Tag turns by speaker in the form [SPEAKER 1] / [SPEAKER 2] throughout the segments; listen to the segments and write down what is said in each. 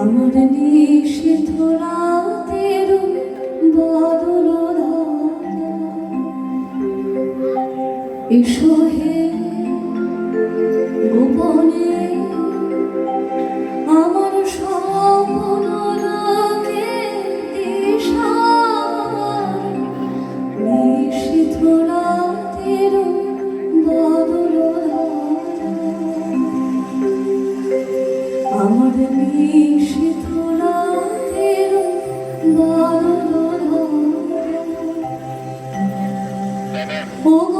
[SPEAKER 1] আমার নিষিদ্ধ এসো হে গোপনে আমার নিষিদ্ধ রাতের বারণ ও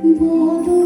[SPEAKER 1] Father.